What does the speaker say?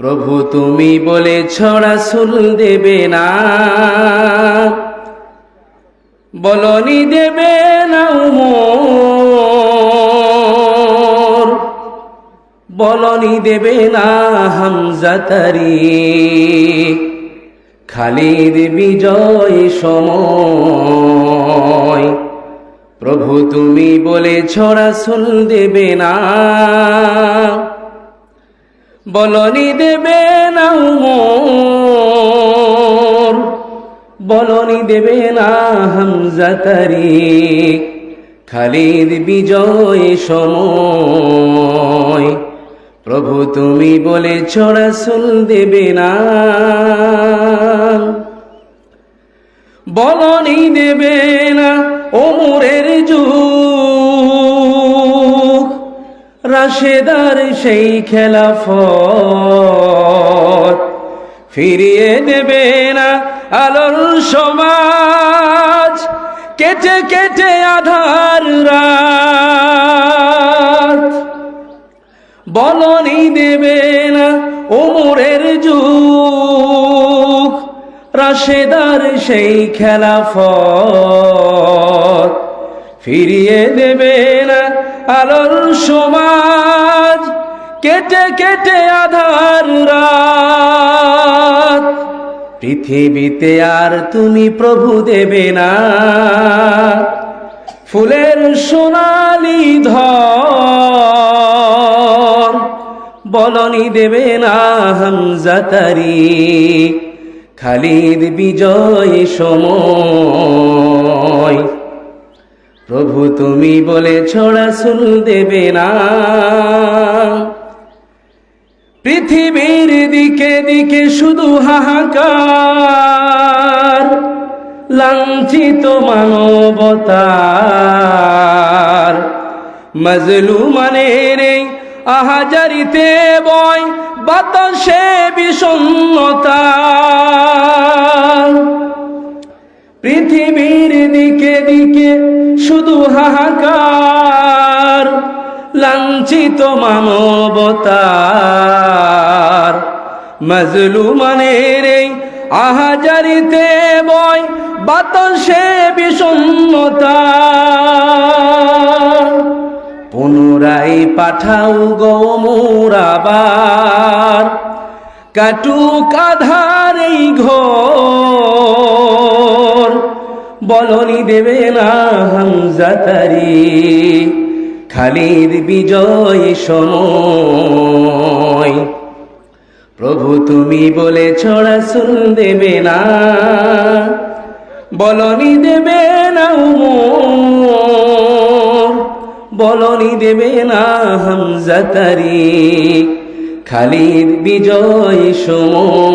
প্রভু তুমি বলে ছড়া সুল দেবে না। বলনি দেবে না উমর। বলনি দেবে না হামজাতারি খালিদ বিজয় সময়। প্রভু তুমি বলে ছড়া সুল দেবে না। বলনি দেবে না উমর, বলনি দেবে না হামজাতারি খালিদ বিজয় সময়। প্রভু তুমি বলে ছড়া সুল দেবে না। বলনি দেবে না ওমরের যুগ। রাশেদার সেই খেলাফত। ফিরিয়ে নেবে না আলোর সমাজ। কেটে কেটে আধার বলনি দেবে না ওমরের যুগ। রাশেদার সেই খেলাফত। ফিরিয়ে দেবে না আলোর সমাজ, কেটে কেটে আধার রাত। পৃথিবীতে আর তুমি প্রভু দেবে না। ফুলের সোনালি ধর, বলনি দেবে না হামজাতারি খালিদ বিজয় সময়। প্রভু তুমি বলে ছড়া সুল দেবে না। পৃথিবীর দিকে দিকে শুধু হাহাকার, লাঞ্ছিত মানবতার। মজলু মানের আহাজারিতে বয় বাতাসে বিষণ্ণতা হাহাকার লাঞ্ছিত মানবতার। মজলুমানের এই আহাজারিতে বয় বাতাসে বিষণ্ণতা পুনরায় পাঠাও গৌমুরাবার কাটুক আধার এই ঘর। বলনি দেবে না হামজাতারি খালির বিজয় সময়। প্রভু তুমি বলে ছড়া শুন দেবে না। বলনি দেবে না বলনি দেবে না হামজাতারি খালিদ বিজয় সময়।